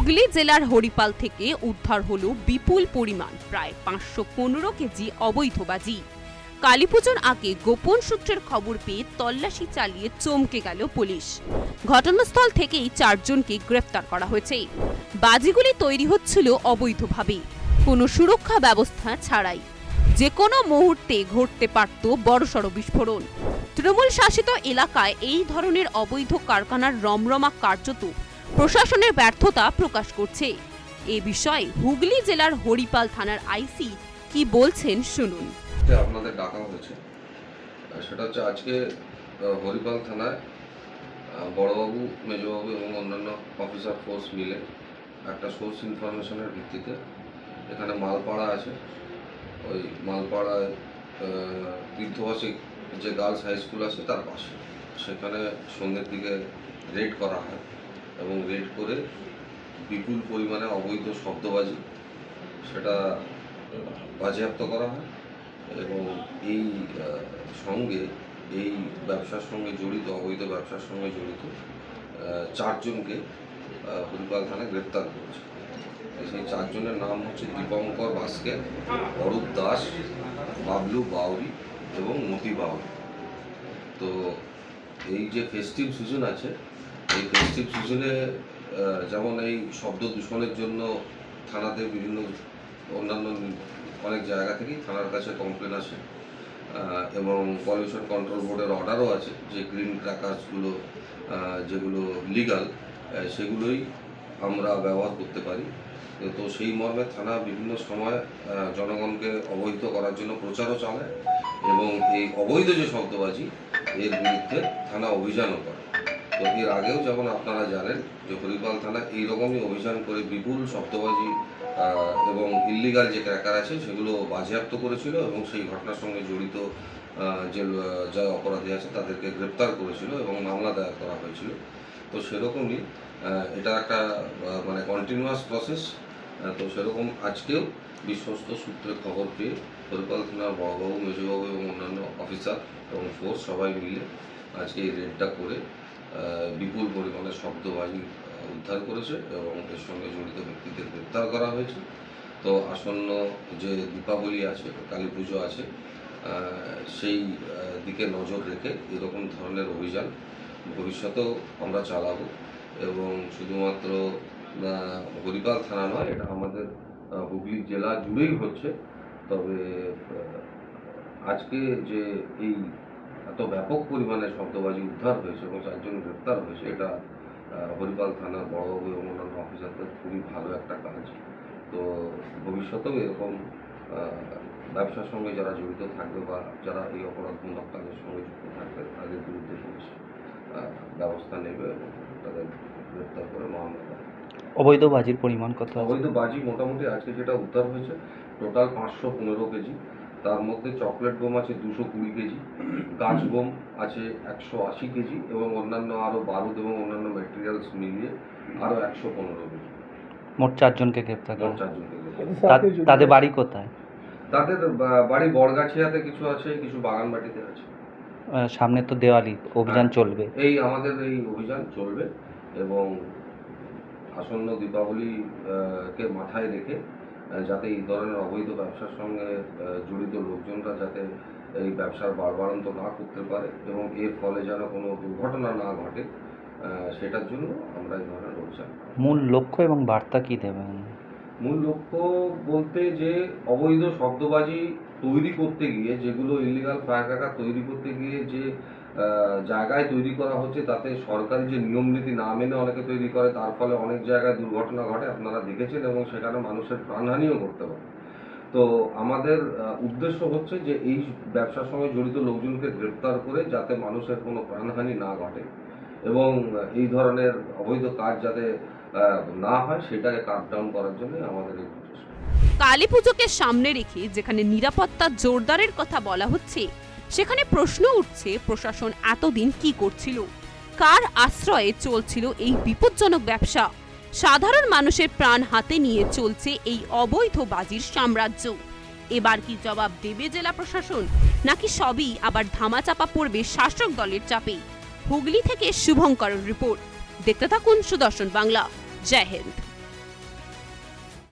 হুগলি জেলার হরিপাল থেকে উদ্ধার হল বিপুল পরিমাণ, প্রায় পাঁচশো পনেরো কেজি অবৈধ বাজি। কালীপুজোর আগে গোপন সূত্রের খবর পেয়ে তল্লাশি চালিয়ে চমকে গেল পুলিশ। ঘটনাস্থল থেকেই চারজনকে গ্রেফতার করা হয়েছে। বাজিগুলি তৈরি হচ্ছিল অবৈধভাবে। কোনো সুরক্ষা ব্যবস্থা ছাড়াই। যে কোনো মুহূর্তে ঘটতে পারত বড়সড় বিস্ফোরণ। তৃণমূল শাসিত এলাকায় এই ধরনের অবৈধ কারখানার রমরমা কার্যত প্রশাসনের ব্যর্থতা প্রকাশ করছে। এ বিষয়ে হুগলি জেলার হরিপাল থানার আইসি কি বলছেন শুনুন। আপনাদের ডাকা হয়েছে। সেটা হচ্ছে আজকে হরিপাল থানায় বড়বাবু, মেজবাবু এবং অন্যান্য অফিসার ফোর্স মিলে একটা সোর্স ইনফরমেশনের ভিত্তিতে এখানে মালপাড়া আছে। ওই মালপাড়ায় বৃদ্ধবাসিক যে গার্লস হাই স্কুল আছে তার পাশে। সেখানে সন্ধ্যের দিকে রেড করা হয়। এবং রেড করে বিপুল পরিমাণে অবৈধ শব্দবাজি, সেটা বাজেয়াপ্ত করা হয় এবং এই সঙ্গে এই ব্যবসার সঙ্গে জড়িত, অবৈধ ব্যবসার সঙ্গে জড়িত চারজনকে হরিপাল থানায় গ্রেপ্তার করেছে। সেই চারজনের নাম হচ্ছে দীপঙ্কর বাস্কে অরূপ দাস, বাবলু বাউরি এবং মতি বাউরি। তো এই যে ফেস্টিভ সিজন আছে এই ফেস্টিভ সিজনে যেমন এই শব্দ দূষণের জন্য থানাতে বিভিন্ন অন্যান্য অনেক জায়গা থেকেই থানার কাছে কমপ্লেন আসে। এবং পলিউশন কন্ট্রোল বোর্ডের অর্ডারও আছে যে গ্রিন ক্র্যাকার্সগুলো যেগুলো লিগাল সেগুলোই আমরা ব্যবহার করতে পারি। তো সেই মর্মে থানা বিভিন্ন সময় জনগণকে অবহিত করার জন্য প্রচারও চালায় এবং এই অবৈধ যে শব্দবাজি, এর বিরুদ্ধে থানা অভিযানও করে। তো এর আগেও যেমন আপনারা জানেন যে হরিপাল থানা এইরকমই অভিযান করে বিপুল শব্দবাজি এবং ইল্লিগাল যে ক্র্যাকার আছে সেগুলো বাজেয়াপ্ত করেছিল এবং সেই ঘটনার সঙ্গে জড়িত যে যা অপরাধী আছে তাদেরকে গ্রেপ্তার করেছিল এবং মামলা দায়ের করা হয়েছিল। তো সেরকমই এটা একটা মানে কন্টিনিউয়াস প্রসেস তো সেরকম আজকেও বিশ্বস্ত সূত্রে খবর পেয়ে হরিপাল থানার বড়বাবু, মেজবাবু এবং অন্যান্য অফিসার এবং ফোর্স সবাই মিলে আজকে এই রেডটা করে বিপুল পরিমাণে শব্দবাজি আহ, উদ্ধার করেছে এবং এর সঙ্গে জড়িত ব্যক্তিদের গ্রেপ্তার করা হয়েছে। তো আসন্ন যে দীপাবলি আছে কালী পুজো আছে সেই দিকে নজর রেখে এরকম ধরনের অভিযান ভবিষ্যতেও আমরা চালাবো এবং শুধুমাত্র হরিপাল থানা নয় এটা আমাদের হুগলি জেলা জুড়েই হচ্ছে। তবে আজকে যে এই এত ব্যাপক পরিমাণে শব্দবাজি উদ্ধার হয়েছে এবং চারজন গ্রেপ্তার হয়েছে এটা হরিপাল থানার বড়বাবু এবং অন্যান্য অফিসারদের খুবই ভালো একটা কাজ। তো ভবিষ্যতেও এরকম ব্যবসার সঙ্গে যারা জড়িত থাকবে বা যারা এই অপরাধমূলক কাজের সঙ্গে যুক্ত থাকবে তাদের বিরুদ্ধে পুলিশ ব্যবস্থা নেবে এবং তাদের গ্রেপ্তার করে মামলা অবৈধ বাজির পরিমাণ কত অবৈধ বাজি মোটামুটি আজকে যেটা উদ্ধার হয়েছে টোটাল পাঁচশো পনেরো কেজি। তার মধ্যে চকলেট বোম আছে দুশো কুড়ি কেজি গাছ বোম আছে একশো আশি কেজি এবং অন্যান্য আরও বারুদ এবং অন্যান্য ম্যাটেরিয়ালস মিলিয়ে আরও একশো পনেরো কেজি। মোট চারজনকে গ্রেপ্তার মোট করা। চারজনকে তাদের বাড়ি কোথায়? তাদের বাড়ি বড়গাছিয়াতে কিছু আছে কিছু বাগানবাটিতে আছে। সামনে তো দেওয়ালি অভিযান হ্যাঁ। চলবে। এই আমাদের এই অভিযান চলবে এবং আসন্ন দীপাবলি কে মাথায় রেখে যাতে এই ধরনের অবৈধ ব্যবসার সঙ্গে জড়িত লোকজনরা যাতে এই ব্যবসার বাড়বাড়ন্ত না করতে পারে এবং এর ফলে যেন কোনো দুর্ঘটনা না ঘটে সেটার জন্য আমরা এই ধরনের অভিযান মূল লক্ষ্য এবং বার্তা কী দেবেন? মূল লক্ষ্য বলতে যে অবৈধ শব্দবাজি তৈরি করতে গিয়ে, যেগুলো ইলিগাল ফায়ার তৈরি করতে গিয়ে যে জায়গায় তৈরি করা হচ্ছে, তাতে সরকারি যে নিয়ম নীতি না মেনে অনেকে তৈরি করে, তার ফলে অনেক জায়গায় দুর্ঘটনা ঘটে, আপনারা দেখেছেন এবং সেখানে মানুষের প্রাণহানিও করতে পারে। তো আমাদের উদ্দেশ্য হচ্ছে যে এই ব্যবসার সঙ্গে জড়িত লোকজনকে গ্রেপ্তার করে যাতে মানুষের কোনো প্রাণহানি না ঘটে এবং এই ধরনের অবৈধ কাজ যাতে না হয় সেটাকে কাট ডাউন করার জন্য আমাদের এই প্রচেষ্টা কালী পুজোকে সামনে রেখে যেখানে নিরাপত্তা জোরদারের কথা বলা হচ্ছে, সেখানে প্রশ্ন উঠছে প্রশাসন এতদিন কি করছিল? কার আশ্রয়ে চলছিল এই বিপজ্জনক ব্যবসা? সাধারণ মানুষের প্রাণ হাতে নিয়ে চলছে এই অবৈধ বাজির সাম্রাজ্য। এবার কি জবাব দেবে জেলা প্রশাসন? নাকি সবই আবার ধামাচাপা পড়বে শাসক দলের চাপে? হুগলি থেকে শুভঙ্কর রিপোর্ট। দেখতে থাকুন সুদর্শন বাংলা। जय हिंद